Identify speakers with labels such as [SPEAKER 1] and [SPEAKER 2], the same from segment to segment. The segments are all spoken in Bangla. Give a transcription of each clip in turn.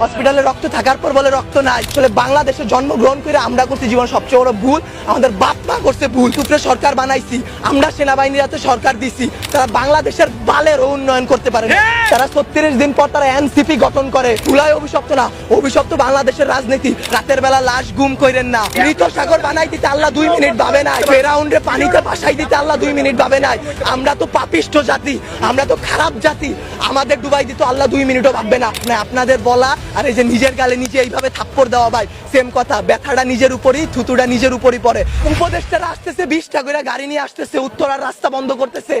[SPEAKER 1] হসপিটালে রক্ত থাকার পর বলে রক্ত নাই। আসলে বাংলাদেশে জন্মগ্রহণ করে আমরা করছি জীবন সবচেয়ে বড় ভুল। আমাদের বাপ মা করছে ভুল। টুকরে সরকার বানাইছি। আমরা সেনাবাহিনীর হাতে সরকার দিছি। তারা বাংলাদেশের বালের উন্নয়ন করতে পারে না। তারা ছত্রিশ দিন পর তারা এনসিপি গঠন করে। চুলাই অভিশপ্ত না। অভিশপ্ত বাংলাদেশের রাজনীতি। রাতের বেলা লাশ গুম কইরেন না। মৃত সাগর বানাই দিতে আল্লাহ দুই মিনিট ভাবে নাই। ফেরাউন্ডে পানিতে ভাসাই দিতে আল্লাহ দুই মিনিট ভাবে নাই। আমরা তো পাপিষ্ট জাতি। আমরা তো খারাপ জাতি। আমাদের ডুবাই দিতে আল্লাহ দুই মিনিটও ভাববে না। না আপনাদের বলা আর এই যে নিজের গালে নিজে এইভাবে থাপ্পড় দেওয়া ভাই সেম কথা। ব্যথাটা নিজের উপরই থুতুটা নিজের উপরই পড়ে। উপদেষ্টারা আসতেছে বিশটা করে গাড়ি নিয়ে আসতেছে উত্তরার রাস্তা বন্ধ করতেছে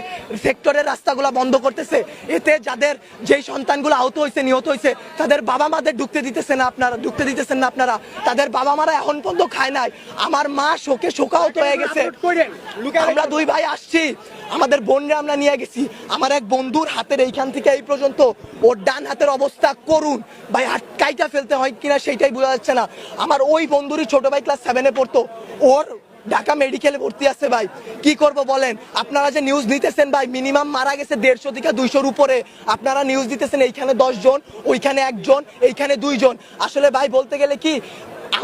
[SPEAKER 1] সেক্টরের রাস্তাগুলো বন্ধ করতেছে। এতে যাদের যেই সন্তানগুলো আহত হয়েছে নিহত হয়েছে তাদের বাবা মাদের ঢুকতে দিতেছে না আপনারা ঢুকতে দিতেছেন না আপনারা। তাদের বাবা মারা এখন পর্যন্ত খায় নাই। আমার মা শোকে শোকাহত হয়ে গেছে। আমরা দুই ভাই আসছি। আমাদের বোনরা আমরা নিয়ে গেছি। আমার এক বন্ধুর হাতের এইখান থেকে এই পর্যন্ত ওর ডান হাতের অবস্থা করুন। ভাই হাত কাইটা ফেলতে হয় কিনা সেইটাই বোঝা যাচ্ছে না। আমার ওই বন্ধুরই ছোট ভাই ক্লাস সেভেনে পড়তো। ওর ঢাকা মেডিকেলে ভর্তি আছে ভাই। কি করব বলেন? আপনারা যে নিউজ নিতেছেন ভাই মিনিমাম মারা গেছে দেড়শো থেকে দুইশোর উপরে। আপনারা নিউজ দিতেছেন এইখানে জন ওইখানে একজন, এইখানে দুইজন। আসলে ভাই, বলতে গেলে কি,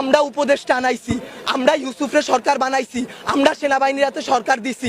[SPEAKER 1] আমরা উপদেশটা আনাইছি, আমরা ইউসুফরে সরকার বানাইছি, আমরা সেনাবাহিনীর হাতে সরকার দিছি।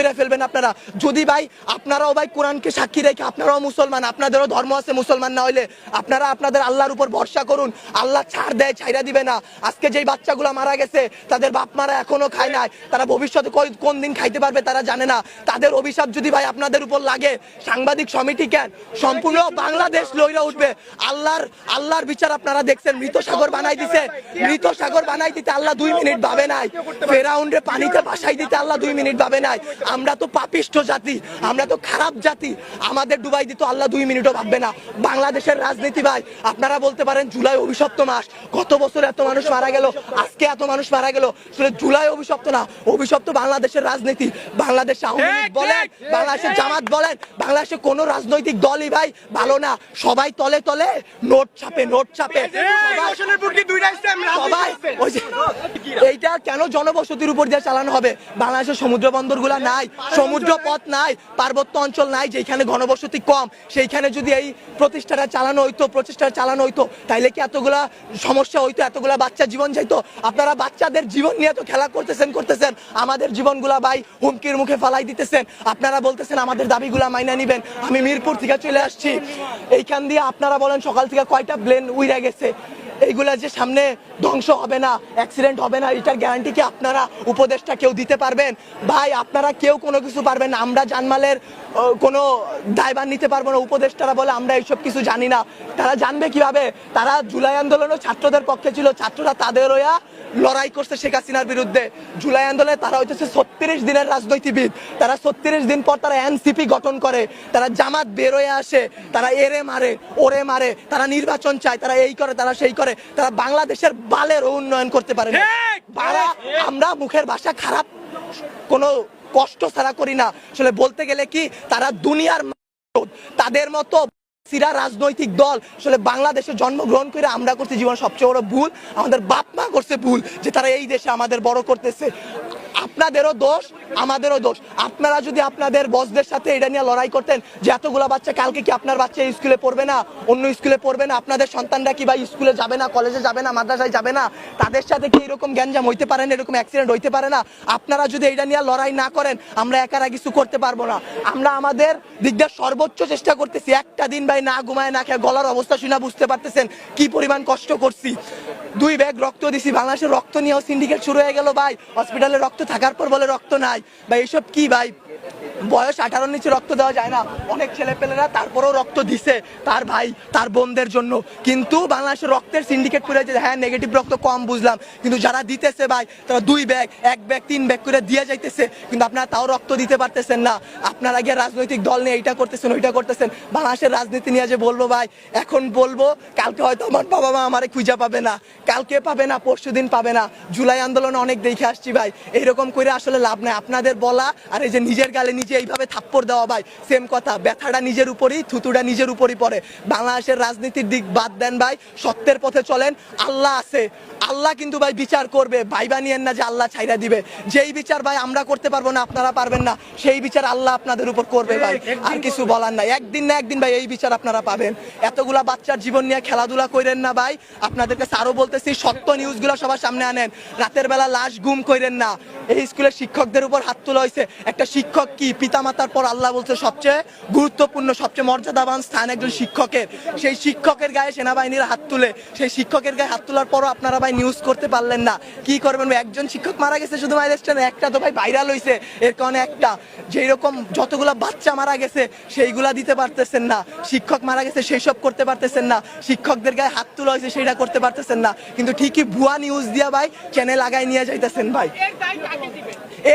[SPEAKER 1] ফেলবেন আপনারা। যদি ভাই, আপনারাও ভাই কোরআনকে সাক্ষী রেখে আপনারাও মুসলমান, আপনাদেরও ধর্ম আছে মুসলমান না হইলে, আপনারা আপনাদের আল্লাহর উপর ভরসা করুন। আল্লাহ ছাড় দেয় ছাইরা দিবে না। আজকে যেই বাচ্চাগুলো মারা গেছে, তাদের বাপ মারা এখনও খায় নাই। তারা ভবিষ্যতে কোন দিন খাইতে পারবে তারা জানে না। তাদের অভিশাপ যদি ভাই আপনাদের উপর লাগে, সাংবাদিক সমিতি কেন? সম্পূর্ণ বাংলাদেশ লইরা উঠবে। আল্লাহর আল্লাহর বিচার আপনারা দেখছেন, মৃত সাগর বানাই দিছে। মৃত সাগর বানাই দিতে আল্লাহ দুই মিনিট ভাবে নাই। ফেরাউন্ডে পানিতে ভাসাই দিতে আল্লাহ দুই মিনিট ভাবে নাই। আমরা তো পাপিষ্ট জাতি আমরা তো খারাপ জাতি। আমাদের ডুবাই দিত আল্লাহ দুই মিনিটও ভাববে না। বাংলাদেশের রাজনীতি ভাই আপনারা বলতে পারেন জুলাই অভিশপ্ত মাস। গত বছর এত মানুষ মারা গেল আজকে এত মানুষ মারা গেল। আসলে জুলাই অভিশপ্ত না অভিশপ্ত বাংলাদেশের রাজনীতি। বাংলাদেশ আওয়ামী লীগ বলেন বাংলাদেশের জামাত বলেন বাংলাদেশে কোনো রাজনৈতিক দলই ভাই ভালো না। সবাই তলে তলে নোট ছাপে নোট ছাপে। সবাই- সবাই ওই যে এইটা কেন জনবসতির উপর দিয়ে চালানো হবে? বাংলাদেশের সমুদ্র বন্দর নাই। সমুদ্র পথ নাই, পার্বত্য অঞ্চল নাই, যেখানে ঘনবসতি কম, সেইখানে যদি এই প্রতিষ্ঠাটা চালানো হইতো, প্রচেষ্টা চালানো হইতো, তাইলে কি এতগুলা সমস্যা হইতো, এতগুলা বাচ্চা জীবন যাইতো? আপনারা বাচ্চাদের জীবন নিয়ে তো খেলা করতেছেন করতেছেন, আমাদের জীবনগুলা ভাই হুমকির মুখে ফালাই দিতেছেন। আপনারা বলতেছেন, আমাদের দাবিগুলা মাইনা নিবেন। আমি মিরপুর থেকে চলে আসছি। এইখান দিয়ে আপনারা বলেন, সকাল থেকে কয়টা প্লেন উইরা গেছে? এইগুলা যে সামনে ধ্বংস হবে না অ্যাক্সিডেন্ট হবে না, এটার গ্যারান্টি কি আপনারা উপদেশটা কেউ দিতে পারবেন? ভাই, আপনারা কেউ কোনো কিছু পারবেন না, আমরা জানমালের কোনো দায়ভার নিতে পারব না, উপদেষ্টারা বলে আমরা এইসব কিছু জানি না। তারা জানবে কীভাবে? তারা জুলাই আন্দোলনও ছাত্রদের পক্ষে ছিল, ছাত্ররা তাদের হইয়া লড়াই করছে শেখ হাসিনার বিরুদ্ধে। জুলাই আন্দোলনে তারা হচ্ছে ছত্রিশ দিনের রাজনৈতিকবিদ তারা ছত্রিশ দিন পর তারা এনসিপি গঠন করে। তারা জামাত বেরোয় আসে, তারা এরে মারে, ওরে মারে, তারা নির্বাচন চায়, তারা এই করে, তারা সেই করে। তারা বাংলাদেশের বালের উন্নয়ন করতে পারে। আমরা মুখের ভাষা খারাপ কোনো কষ্ট ছাড়া করি না। আসলে বলতে গেলে কি তারা দুনিয়ার তাদের মতো সিরা রাজনৈতিক দল আসলে বাংলাদেশে জন্মগ্রহণ করে আমরা করছি জীবন সবচেয়ে বড় ভুল আমাদের বাপ মা করছে ভুল যে তারা এই দেশে আমাদের বড় করতেছে। আপনাদেরও দোষ, আমাদেরও দোষ। আপনারা যদি আপনাদের বসদের সাথে এটা নিয়ে লড়াই করতেন, যে এতগুলো বাচ্চা, কালকে কি আপনার বাচ্চা স্কুলে পড়বে না, অন্য স্কুলে পড়বে না, আপনাদের সন্তানরা কি ভাই স্কুলে যাবে না কলেজে যাবে না, মাদ্রাসায় যাবে না, তাদের সাথে কি এরকম গ্যাঞ্জাম হইতে পারে না, এরকম অ্যাক্সিডেন্ট হইতে পারে না? আপনারা যদি এটা নিয়ে লড়াই না করেন, আমরা একারা কিছু করতে পারব না। আমরা আমাদের দিকটা সর্বোচ্চ চেষ্টা করতেছি, একটা দিন ভাই না ঘুমায়, না খেয়ে গলার অবস্থা শুনে বুঝতে পারতেছেন কি পরিমাণ কষ্ট করছি। দুই ব্যাগ রক্ত দিছি বাংলাদেশের রক্ত নিয়েও সিন্ডিকেট শুরু হয়ে গেল ভাই। হসপিটালে রক্ত থাকার পর বলে রক্ত নাই। ভাই, এসব কি ভাই? বয়স আঠারোর নিচে রক্ত দেওয়া যায় না। অনেক ছেলেপেলেরা তারপরেও রক্ত দিছে তার ভাই, তার বোনদের জন্য। কিন্তু বাংলাদেশের রক্তের সিন্ডিকেট করে যে হ্যাঁ নেগেটিভ রক্ত কম বুঝলাম। কিন্তু যারা দিতেছে ভাই, তারা দুই ব্যাগ, এক ব্যাগ, তিন ব্যাগ করে দিয়ে যাইতেছে। কিন্তু আপনারা তাও রক্ত দিতে পারতেছেন না। আপনারা গিয়ে রাজনৈতিক দল নিয়ে এইটা করতেছেন, ওইটা করতেছেন। বাংলাদেশের রাজনীতি নিয়ে যে বলব ভাই, এখন বলব, কালকে হয়তো আমার বাবা মা আমারে খুঁজে পাবে না। কালকে পাবে না, পরশু দিন পাবে না। জুলাই আন্দোলনে অনেক দেখে আসছি ভাই। এইরকম করে আসলে লাভ নাই। আপনাদের বলা আর এই যে নিজের গালে নিজে এইভাবে থাপ্পড় দেওয়া ভাই সেম কথা। ব্যথাটা নিজের উপরই থুতুটা নিজের উপরই পড়ে। বাংলাদেশের রাজনীতির দিক বাদ দেন ভাই সত্যের পথে চলেন। আল্লাহ আছে। আল্লাহ কিন্তু ভাই বিচার করবে। ভাই বানিয়েন না যে আল্লাহ ছাইরা দিবে। যেই বিচার ভাই আমরা করতে পারব না আপনারা পারবেন না সেই বিচার আল্লাহ আপনাদের উপর করবে ভাই। আর কিছু বলার নাই। একদিন না একদিন ভাই এই বিচার আপনারা পাবেন। এতগুলা বাচ্চার জীবন নিয়ে খেলাধুলা করেন না ভাই। আপনাদের কাছে আরও বলতেছি সত্য নিউজগুলো সবার সামনে আনেন। রাতের বেলা লাশ গুম করেন না। এই স্কুলের শিক্ষকদের উপর হাত তোলা হয়েছে একটা শিক্ষক কি? পিতামাতার পর আল্লাহ বলছে সবচেয়ে গুরুত্বপূর্ণ, সবচেয়ে মর্যাদাবান স্থান একজন শিক্ষকের। সেই শিক্ষকের গায়ে সেনাবাহিনীর হাত তুলে। সেই শিক্ষকের গায়ে হাত তোলার পরও আপনারা ভাই নিউজ করতে পারলেন না। কি করবেন একজন শিক্ষক মারা গেছে শুধু মাইলেস্টানে একটা তো ভাই ভাইরাল হয়েছে এর কারণে একটা যেই রকম যতগুলা বাচ্চা মারা গেছে, সেইগুলা দিতে পারতেছেন না। শিক্ষক মারা গেছে সেই সব করতে পারতেছেন না। শিক্ষকদের গায়ে হাত তোলা হয়েছে সেটা করতে পারতেছেন না। কিন্তু ঠিকই ভুয়া নিউজ দিয়া ভাই চ্যানেল লাগাই নিয়ে যাইতেছেন ভাই।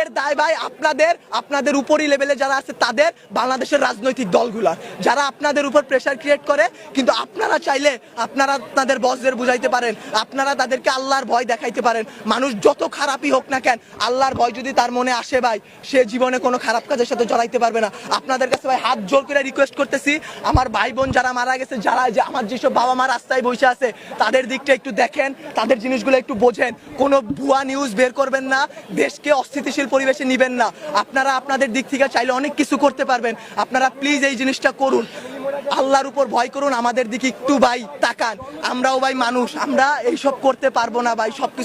[SPEAKER 1] এর দায় ভাই আপনাদের আপনাদের উপরই লেভেলে যারা আছে, তাদের বাংলাদেশের রাজনৈতিক দলগুলার যারা আপনাদের উপর প্রেশার ক্রিয়েট করে, কিন্তু আপনারা চাইলে আপনারা তাদের বসদের বুঝাইতে পারেন, আপনারা তাদেরকে আল্লাহর ভয় দেখাইতে পারেন। মানুষ যত খারাপই হোক না কেন, আল্লাহর ভয় যদি তার মনে আসে ভাই, সে জীবনে কোনো খারাপ কাজের সাথে জড়াইতে পারবে না। আপনাদের কাছে ভাই হাত জোর করে রিকোয়েস্ট করতেছি, আমার ভাই বোন যারা মারা গেছে, যারা যে আমার যেসব বাবা মা রাস্তায় বসে আছে, তাদের দিকটা একটু দেখেন, তাদের জিনিসগুলো একটু বোঝেন। কোনো ভুয়া নিউজ বের করবেন না, দেশকে অস্থিতিশীল পরিবেশে নিবেন না। আপনারা আপনাদের দিক থেকে চাইলে অনেক কিছু করতে পারবেন। আপনারা প্লিজ এই জিনিসটা করুন। আল্লাহর উপর ভয় করুন, আমাদের দিকে একটু ভাই তাকান। আমরাও ভাই মানুষ, আমরা এইসব করতে পারব না ভাই, সবকিছু